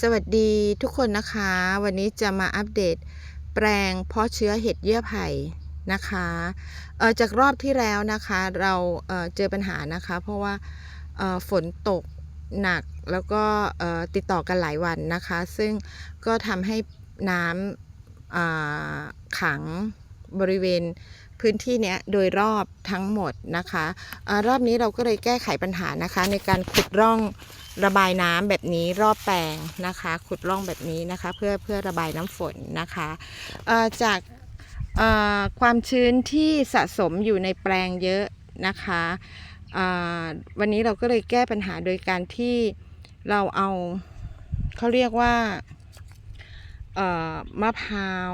สวัสดีทุกคนนะคะ วันนี้จะมาอัปเดตแปลงเพาะเชื้อเห็ดเยื่อไผ่นะคะจากรอบที่แล้วนะคะเราเเจอปัญหานะคะ เพราะว่าฝนตกหนักแล้วก็ติดต่อกันหลายวันนะคะ ซึ่งก็ทำให้น้ำขังบริเวณ พื้นที่เนี้ยโดยรอบทั้งหมดนะคะอารอบนี้เราก็เลยแก้ไขปัญหานะคะ ในการขุดร่องระบายน้ำแบบนี้รอบแปลงนะคะ ขุดร่องแบบนี้นะคะ เพื่อเพื่อระบายน้ำฝนนะคะจากความชื้นที่สะสมอยู่ในแปลงเยอะนะคะวันนี้เราก็เลยแก้ปัญหาโดยการที่เราเอาเขาเรียกว่ามะพร้าว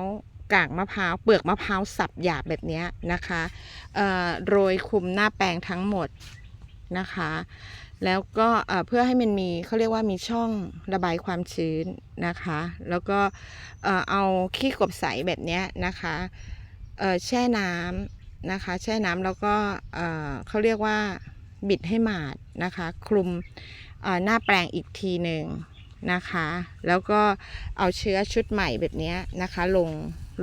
กากมะพร้าวเปลือกมะพร้าวสับหยาบแบบนี้นะคะโรยคลุมหน้าแปลงทั้งหมดนะคะ แล้วก็เพื่อให้มันมีเขาเรียกว่ามีช่องระบายความชื้นนะคะ แล้วก็เอาขี้กบใสแบบนี้นะคะแช่น้ำนะคะ แช่น้ำแล้วก็เขาเรียกว่าบิดให้หมาดนะคะ คลุมหน้าแปลงอีกทีหนึ่ง นะคะ แล้วก็เอาเชื้อชุดใหม่แบบนี้นะคะ ลง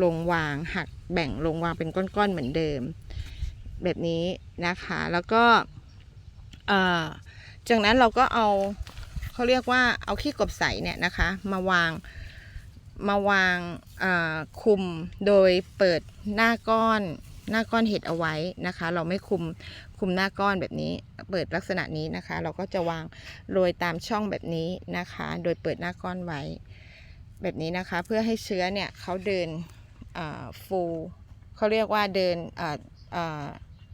ลงวางหักแบ่งลงวางเป็นก้อนๆเหมือนเดิม แบบนี้นะคะ แล้วก็จากนั้นเราก็เอาเขาเรียกว่าเอาขี้กบใสเนี่ยนะคะ มาวางมาวางคุมโดยเปิดหน้าก้อน หน้าก้อนเห็ดเอาไว้นะคะ เราไม่คุมคุมหน้าก้อนแบบนี้ เปิดลักษณะนี้นะคะ เราก็จะวางโรยตามช่องแบบนี้นะคะ โดยเปิดหน้าก้อนไว้ แบบนี้นะคะ เพื่อให้เชื้อเนี่ยเขาเดินฟูเขาเรียกว่าเดิน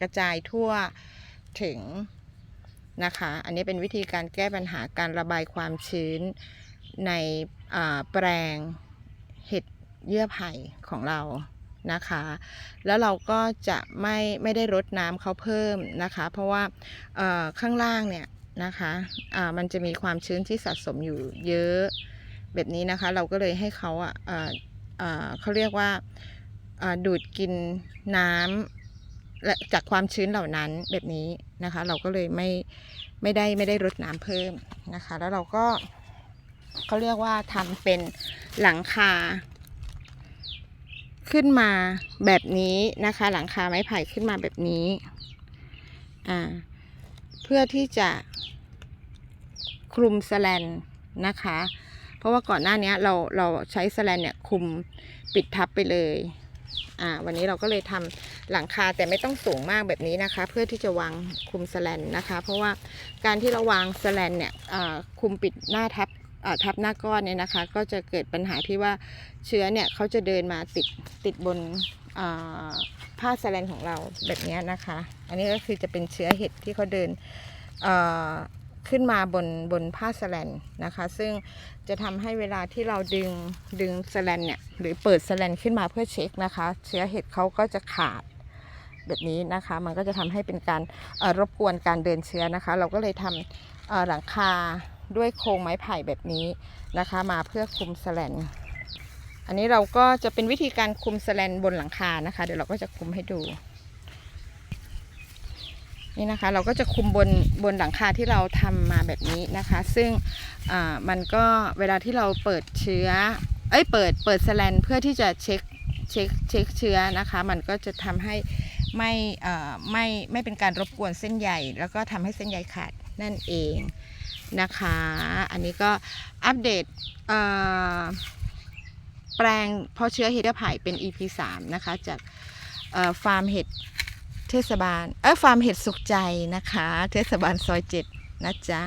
กระจายทั่วถึงนะคะ อันนี้เป็นวิธีการแก้ปัญหาการระบายความชื้นในแปลงเห็ดเยื่อไผ่ของเรา นะคะ แล้วเราก็จะไม่ไม่ได้รดน้ำเขาเพิ่มนะคะ เพราะว่าข้างล่างเนี่ยนะคะมันจะมีความชื้นที่สะสมอยู่เยอะ แบบนี้นะคะ เราก็เลยให้เขาอะเอ่อเอ่อเขาเรียกว่าอ่าดูดกินน้ำและจากความชื้นเหล่านั้นแบบนี้นะคะ เราก็เลยไม่ไม่ได้ไม่ได้รดน้ำเพิ่มนะคะ แล้วเราก็เขาเรียกว่าทำเป็นหลังคา ขึ้นมาแบบนี้นะคะ หลังคาไม้ไผ่ขึ้นมาแบบนี้ อ่า เพื่อที่จะคลุมสแลนนะคะ เพราะว่าก่อนหน้านี้เราเราใช้สแลนเนี่ยคลุมปิดทับไปเลย อ่า วันนี้เราก็เลยทำหลังคาแต่ไม่ต้องสูงมากแบบนี้นะคะ เพื่อที่จะวางคลุมสแลนนะคะ เพราะว่าการที่เราวางสแลนเนี่ยคลุมปิดหน้าทับ ทับหน้าก้อนเนี่ยนะคะ ก็จะเกิดปัญหาที่ว่าเชื้อเนี่ยเขาจะเดินมาติดติดบนผ้าแสแลนของเราแบบนี้นะคะ อันนี้ก็คือจะเป็นเชื้อเห็ดที่เขาเดินขึ้นมาบนบนผ้าแสแลนนะคะ ซึ่งจะทำให้เวลาที่เราดึงดึงแสแลนเนี่ยหรือเปิดแสแลนขึ้นมาเพื่อเช็คนะคะ เชื้อเห็ดเขาก็จะขาดแบบนี้นะคะ มันก็จะทำให้เป็นการรบกวนการเดินเชื้อนะคะ เราก็เลยทำหลังคา ด้วยโครงไม้ไผ่แบบนี้นะคะ มาเพื่อคุมสแลนอันนี้เราก็จะเป็นวิธีการคุมสแลนบนหลังคานะคะ เดี๋ยวเราก็จะคุมให้ดู นี่นะคะ เราก็จะคุมบนบนหลังคาที่เราทำมาแบบนี้นะคะ ซึ่งมันก็เวลาที่เราเปิดเชื้อ เอ้ยเปิดเปิดสแลนเพื่อที่จะเช็คเช็คเช็คเชื้อนะคะ มันก็จะทำให้ไม่ไม่ไม่เป็นการรบกวนเส้นใยแล้วก็ทำให้เส้นใยขาดนั่นเอง นะคะ อันนี้ก็อัปเดตเแปลงเพาะเชื้อเห็ดไผ่เป็น EP 3 นะคะ จากฟาร์มเห็ดเทศบาล เออฟาร์มเห็ดสุขใจนะคะ เทศบาลซอยเจ็ดนะจ๊ะ